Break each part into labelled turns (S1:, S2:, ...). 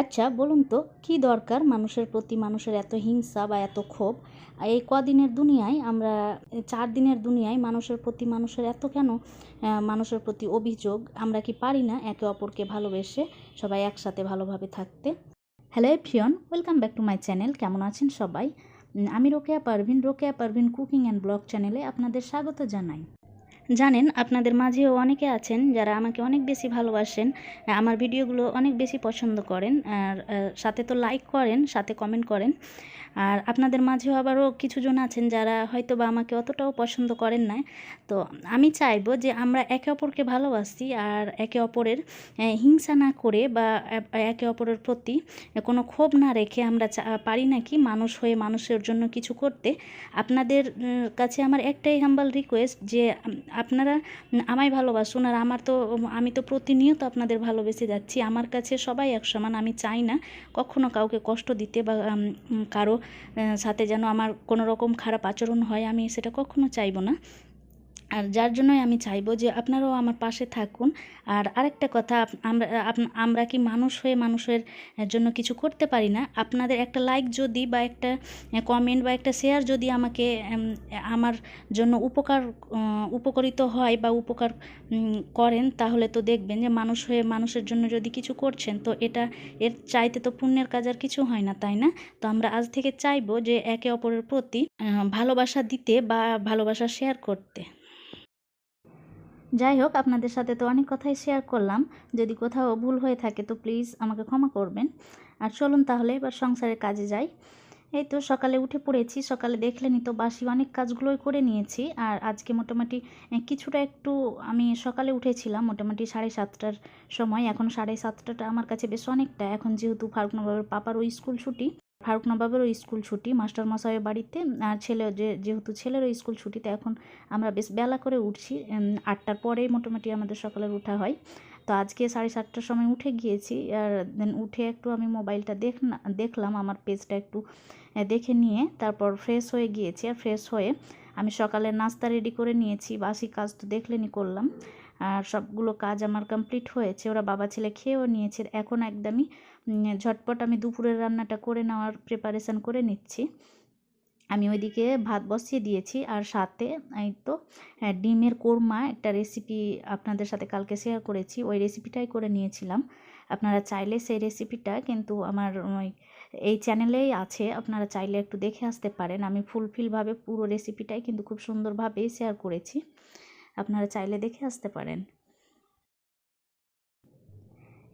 S1: আচ্ছা বলুন তো, কী দরকার মানুষের প্রতি, মানুষের এত হিংসা বা এত ক্ষোভ? এই কদিনের দুনিয়ায় আমরা, চার দিনের দুনিয়ায় মানুষের প্রতি, মানুষের এত কেন মানুষের প্রতি অভিযোগ? আমরা কি পারি না একে অপরকে ভালোবেসে সবাই একসাথে ভালোভাবে থাকতে? Hello everyone welcome back to my channel. কেমন আছেন সবাই? আমি Rokeya Parvin Rokeya Parvin cooking and blog চ্যানেলে আপনাদের স্বাগত জানাই। জানেন, আপনাদের মাঝেও অনেকে আছেন যারা আমাকে অনেক বেশি ভালোবাসেন, আমার ভিডিওগুলো অনেক বেশি পছন্দ করেন, আর সাথে তো লাইক করেন, সাথে কমেন্ট করেন। আর আপনাদের মাঝেও আবারও কিছুজন আছেন যারা হয়তো বা আমাকে অতটাও পছন্দ করেন না তো আমি চাইব যে আমরা একে অপরকে ভালোবাসি আর একে অপরের হিংসা না করে বা একে অপরের প্রতি কোনো ক্ষোভ না রেখে আমরা পারি নাকি মানুষ হয়ে মানুষের জন্য কিছু করতে? আপনাদের কাছে আমার একটাই হাম্বাল রিকোয়েস্ট যে আপনারা আমায় ভালোবাসুন আর আমার তো, আমি তো প্রতিনিয়ত আপনাদের ভালোবেসে যাচ্ছি। আমার কাছে সবাই এক সমান, আমি চাই না কখনো কাউকে কষ্ট দিতে বা কারও সাথে যেন আমার কোনো রকম খারাপ আচরণ হয়, আমি সেটা কখনো চাইব না। আর যার জন্যই আমি চাইব যে আপনারাও আমার পাশে থাকুন। আর আরেকটা কথা আমরা আমরা কি মানুষ হয়ে মানুষের জন্য কিছু করতে পারি না? আপনাদের একটা লাইক যদি বা একটা কমেন্ট বা একটা শেয়ার যদি আমাকে আমার জন্য উপকার উপকারিত হয় বা উপকার করেন, তাহলে তো দেখবেন যে মানুষ হয়ে মানুষের জন্য যদি কিছু করছেন, তো এটা এর চাইতে তো পুণ্যের কাজ আর কিছু হয় না, তাই না? তো আমরা আজ থেকে চাইব যে একে অপরের প্রতি ভালোবাসা দিতে বা ভালোবাসা শেয়ার করতে। যাই হোক, আপনাদের সাথে তো অনেক কথাই শেয়ার করলাম। যদি কোথাও ভুল হয়ে থাকে তো প্লিজ আমাকে ক্ষমা করবেন। আর চলুন তাহলে এবার সংসারের কাজে যাই। এই তো সকালে উঠে পড়েছি, সকালে দেখলেনই তো বাসি অনেক কাজগুলোই করে নিয়েছি। আর আজকে মোটামুটি কিছুটা একটু আমি সকালে উঠেছিলাম, মোটামুটি সাড়ে সাতটার সময়। এখন সাড়ে সাতটাটা আমার কাছে বেশ অনেকটা। এখন যেহেতু ফারুক নবাবের পাপারও স্কুল ছুটি ফারুক নবাবেরও স্কুল ছুটি মাস্টার মশাইয়ের বাড়িতে, আর ছেলে, যে, যেহেতু ছেলেরও স্কুল ছুটিতে এখন আমরা বেশ বেলা করে উঠছি আটটার পরেই মোটামুটি আমাদের সকালের উঠা হয়। তো আজকে সাড়ে সাতটার সময় উঠে গিয়েছি, আর দেন উঠে একটু আমি মোবাইলটা দেখ দেখলাম, আমার পেজটা একটু দেখে নিয়ে তারপর ফ্রেশ হয়ে গিয়েছি, আর ফ্রেশ হয়ে আমি সকালে নাস্তা রেডি করে নিয়েছি, বাসি কাজ তো দেখলেনি করলাম, আর সবগুলো কাজ আমার কমপ্লিট হয়েছে, ওরা বাবা ছেলে খেয়েও নিয়েছে, এখন একদমই ঝটপট আমি দুপুরের রান্নাটা করে নেওয়ার প্রিপারেশন করে নিচ্ছি। আমি ওইদিকে ভাত বসিয়ে দিয়েছি আর সাথে এই তো হ্যাঁ, ডিমের কোরমা একটা রেসিপি আপনাদের সাথে কালকে শেয়ার করেছি। ওই রেসিপিটাই করে নিয়েছিলাম। আপনারা চাইলে সেই রেসিপিটা কিন্তু আমার ওই এই চ্যানেলেই আছে। আপনারা চাইলে একটু দেখে আসতে পারেন। আমি ফুলফিলভাবে পুরো রেসিপিটাই কিন্তু খুব সুন্দরভাবেই শেয়ার করেছি। আপনারা চাইলে দেখে আসতে পারেন।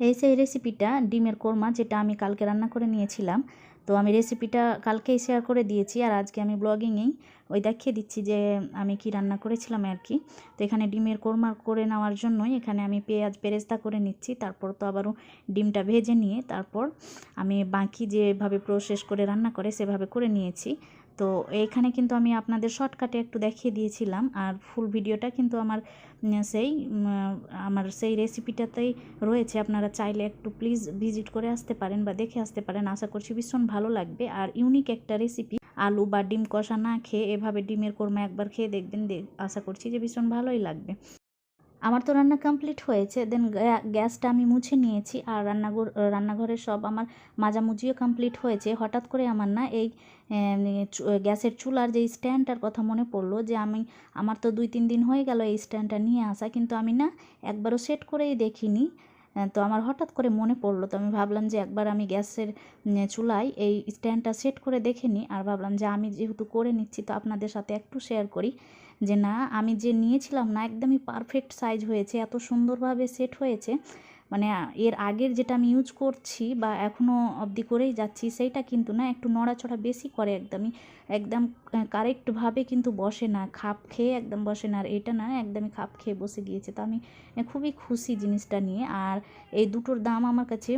S1: এই সেই রেসিপিটা ডিমের কোরমা, যেটা আমি কালকে রান্না করে নিয়েছিলাম, তো আমি রেসিপিটা কালকেই শেয়ার করে দিয়েছি, আর আজকে আমি ব্লগিংয়েই ওই দেখিয়ে দিচ্ছি যে আমি কি রান্না করেছিলাম আর কি। তো এখানে ডিমের কোরমা করে নেওয়ার জন্যই এখানে আমি পেঁয়াজ পেরেস্তা করে নিচ্ছি, তারপর তো আবারও ডিমটা ভেজে নিয়ে তারপর আমি বাকি যেভাবে প্রসেস করে রান্না করে সেভাবে করে নিয়েছি। তো এখানে কিন্তু আমি আপনাদের শর্টকাটে একটু দেখিয়ে দিয়েছিলাম আর ফুল ভিডিওটা কিন্তু আমার সেই আমার সেই রেসিপিটাতেই রয়েছে। আপনারা চাইলে একটু প্লিজ ভিজিট করে আসতে পারেন বা দেখে আসতে পারেন। আশা করছি ভীষণ ভালো লাগবে। আর ইউনিক একটা রেসিপি আলু বা ডিম কষা না খেয়ে এভাবে ডিমের কোরমা একবার খেয়ে দেখবেন। আশা করছি যে ভীষণ ভালোই লাগবে। আমার তো রান্না কমপ্লিট হয়েছে দেন গ্যাসটা আমি মুছে নিয়েছি আর রান্নাঘর, রান্নাঘরের সব আমার মাজামুজিও কমপ্লিট হয়েছে। হঠাৎ করে আমার না এই গ্যাসের চুলার যে স্ট্যান্ডটার কথা মনে পড়ল যে আমি, আমার তো দুই তিন দিন হয়ে গেল এই স্ট্যান্ডটা নিয়ে আসা, কিন্তু আমি না একবারও সেট করেই দেখিনি। তো আমার হঠাৎ করে মনে পড়ল, তো আমি ভাবলাম যে একবার আমি গ্যাসের চুলায় এই স্ট্যান্ডটা সেট করে দেখে নিই আর ভাবলাম যে আমি যেহেতু করে নিচ্ছি, তো আপনাদের সাথে একটু শেয়ার করি। যে না, আমি যে নিয়েছিলাম না, একদমই পারফেক্ট সাইজ হয়েছে, এত সুন্দরভাবে সেট হয়েছে। মানে এর আগের যেটা আমি ইউজ করছি বা এখনও অবধি করেই যাচ্ছি, সেইটা কিন্তু না, একটু নড়াচড়া বেশি করে একদমই, একদম কারেক্টভাবে কিন্তু বসে না, খাপ খেয়ে একদম বসে না, আর এটা না, একদমই খাপ খেয়ে বসে গিয়েছে। তো আমি খুবই খুশি জিনিসটা নিয়ে, আর এই দুটোর দাম আমার কাছে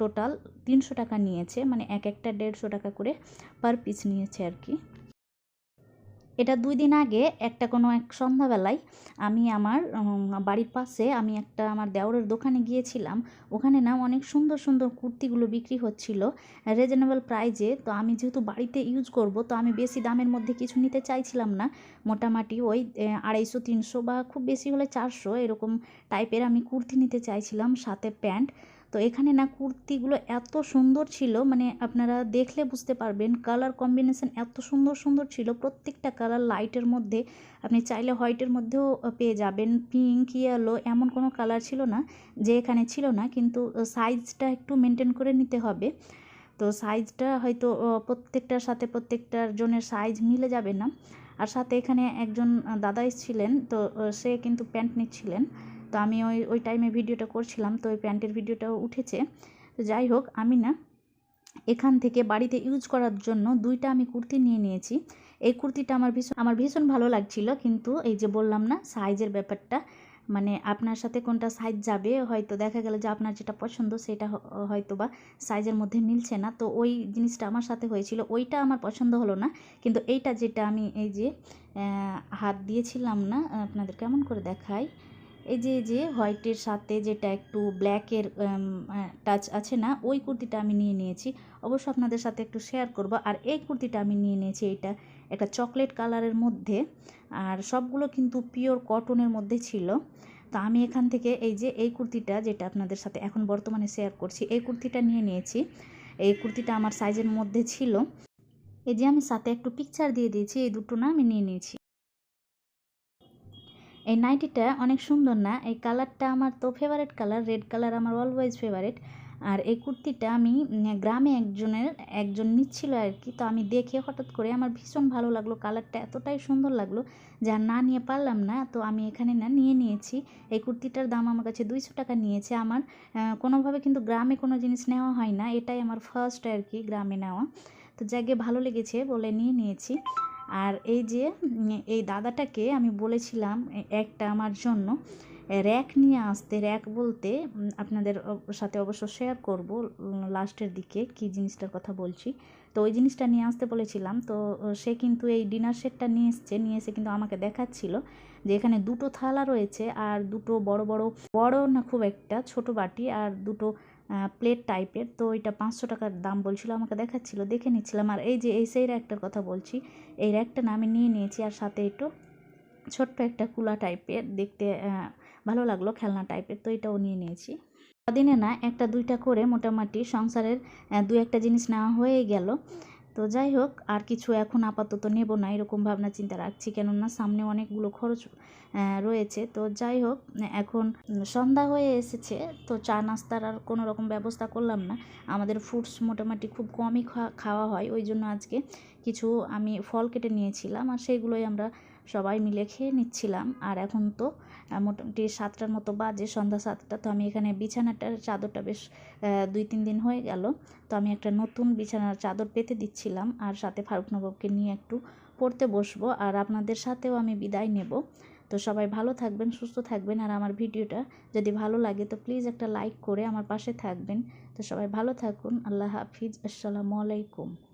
S1: টোটাল তিনশো টাকা নিয়েছে মানে এক একটা দেড়শো টাকা করে পার পিস নিয়েছে আর কি। এটা দুই দিন আগে একটা কোনো এক সন্ধ্যাবেলায় আমি আমার বাড়ির পাশে আমি একটা আমার দেওরের দোকানে গিয়েছিলাম। ওখানে না অনেক সুন্দর সুন্দর কুর্তিগুলো বিক্রি হচ্ছিল রিজনেবল প্রাইজে তো আমি যেহেতু বাড়িতে ইউজ করব, তো আমি বেশি দামের মধ্যে কিছু নিতে চাইছিলাম না। মোটামুটি ওই আড়াইশো, তিনশো বা খুব বেশি হলে চারশো এরকম টাইপের আমি কুর্তি নিতে চাইছিলাম, সাথে প্যান্ট। তো এখানে না কুর্তিগুলো এত সুন্দর ছিল মানে আপনারা দেখলে বুঝতে পারবেন কালার কম্বিনেশন এত সুন্দর সুন্দর ছিল। প্রত্যেকটা কালার লাইটের মধ্যে আপনি চাইলে হোয়াইটের মধ্যেও পেয়ে যাবেন পিঙ্ক ইয়েলো এমন কোনো কালার ছিল না যে এখানে ছিল না, কিন্তু সাইজটা একটু মেনটেন করে নিতে হবে। তো সাইজটা হয়তো প্রত্যেকটার সাথে প্রত্যেকটার জনের সাইজ মিলে যাবে না। আর সাথে এখানে একজন দাদা ছিলেন তো সে কিন্তু প্যান্ট নিচ্ছিলেন। তো আমি ওই ওই টাইমে ভিডিওটা করছিলাম, তো ওই প্যান্টের ভিডিওটাও উঠেছে। তো যাই হোক, আমি না এখান থেকে বাড়িতে ইউজ করার জন্য দুইটা আমি কুর্তি নিয়ে নিয়েছি। এই কুর্তিটা আমার ভীষণ আমার ভীষণ ভালো লাগছিল, কিন্তু এই যে বললাম না সাইজের ব্যাপারটা মানে আপনার সাথে কোনটা সাইজ যাবে, হয়তো দেখা গেল যে আপনার যেটা পছন্দ সেটা হয়তো বা সাইজের মধ্যে মিলছে না। তো ওই জিনিসটা আমার সাথে হয়েছিল, ওইটা আমার পছন্দ হলো না, কিন্তু এইটা যেটা আমি এই যে হাত দিয়েছিলাম না আপনাদের কেমন করে দেখাই। এই যে যে হোয়াইটের সাথে যেটা একটু ব্ল্যাকের টাচ আছে না, ওই কুর্তিটা আমি নিয়ে নিয়েছি। অবশ্য আপনাদের সাথে একটু শেয়ার করব। আর এই কুর্তিটা আমি নিয়ে নিয়েছি, এইটা একটা চকলেট কালারের মধ্যে। আর সবগুলো কিন্তু পিওর কটনের মধ্যে ছিল। তো আমি এখান থেকে এই যে, এই কুর্তিটা যেটা আপনাদের সাথে এখন বর্তমানে শেয়ার করছি, এই কুর্তিটা নিয়ে নিয়েছি। এই কুর্তিটা আমার সাইজের মধ্যে ছিল। এই যে, আমি সাথে একটু পিকচার দিয়ে দিয়েছি, এই দুটো না আমি নিয়ে নিয়েছি। এই নাইটিটা অনেক সুন্দর না? এই কালারটা আমার তো ফেভারেট কালার রেড কালার আমার অলওয়েজ ফেভারেট আর এই কুর্তিটা আমি গ্রামে একজনের, একজন নিচ্ছিল আর কি তো আমি দেখে হঠাৎ করে আমার ভীষণ ভালো লাগল, কালারটা এতটাই সুন্দর লাগল যা না নিয়ে পারলাম না। তো আমি এখানে না নিয়ে নিয়েছি। এই কুর্তিটার দাম আমার কাছে দুইশো টাকা নিয়েছে। আমার কোনোভাবে কিন্তু গ্রামে কোনো জিনিস নেওয়া হয় না। এটাই আমার ফার্স্ট আর কি গ্রামে নেওয়া। তো যাকে ভালো লেগেছে বলে নিয়ে নিয়েছি। আর এই যে এই দাদাটাকে আমি বলেছিলাম একটা আমার জন্য র্যাক নিয়ে আসতে। র্যাক বলতে আপনাদের সাথে অবশ্য শেয়ার করব লাস্টের দিকে কি জিনিসটার কথা বলছি। তো ওই জিনিসটা নিয়ে আসতে বলেছিলাম, তো সে কিন্তু এই ডিনার সেটটা নিয়ে এসছে, নিয়ে এসে কিন্তু আমাকে দেখাচ্ছিল যে এখানে দুটো থালা রয়েছে, আর দুটো বড় বড় বড় না খুব একটা, ছোট বাটি, আর দুটো প্লেট টাইপের তো এটা পাঁচশো টাকার দাম বলছিল, আমাকে দেখাচ্ছিল, দেখে নিচ্ছিলাম। আর এই যে, এই সেই র্যাকটার কথা বলছি, এই র্যাকটা না আমি নিয়ে নিয়েছি আর সাথে একটু ছোট্ট একটা কুলা টাইপের দেখতে ভালো লাগল খেলনা টাইপের তো এটাও নিয়ে নিয়েছি। দিনে না একটা দুইটা করে মোটামুটি সংসারের দু একটা জিনিস নেওয়া হয়ে গেল। তো যাই হোক, আর কিছু এখন আপাতত নেব না, এরকম ভাবনা চিন্তা রাখছি। কেননা সামনে অনেকগুলো খরচ রয়েছে। তো যাই হোক, এখন সন্ধ্যা হয়ে এসেছে, তো চা নাস্তার আর কোনো রকম ব্যবস্থা করলাম না। আমাদের ফুডস মোটামুটি খুব কমই খাওয়া হয়। ওই জন্য আজকে কিছু আমি ফল কেটে নিয়েছিলাম, আর সেইগুলোই আমরা সবাই মিলে খেয়ে নিচ্ছিলাম। আর এখন তো মোটামুটি সাতটার মতো বাজে, সন্ধ্যা সাতটা। তো আমি এখানে বিছানাটার চাদরটা বেশ দুই তিন দিন হয়ে গেল। তো আমি একটা নতুন বিছানার চাদর পেতে দিচ্ছিলাম। আর সাথে ফারুক নবাবকে নিয়ে একটু পড়তে বসবো। আর আপনাদের সাথেও আমি বিদায় নেব। তো সবাই ভালো থাকবেন, সুস্থ থাকবেন। আর আমার ভিডিওটা যদি ভালো লাগে, তো প্লিজ একটা লাইক করে আমার পাশে থাকবেন। তো সবাই ভালো থাকুন। আল্লাহ হাফিজ। আসসালামু আলাইকুম।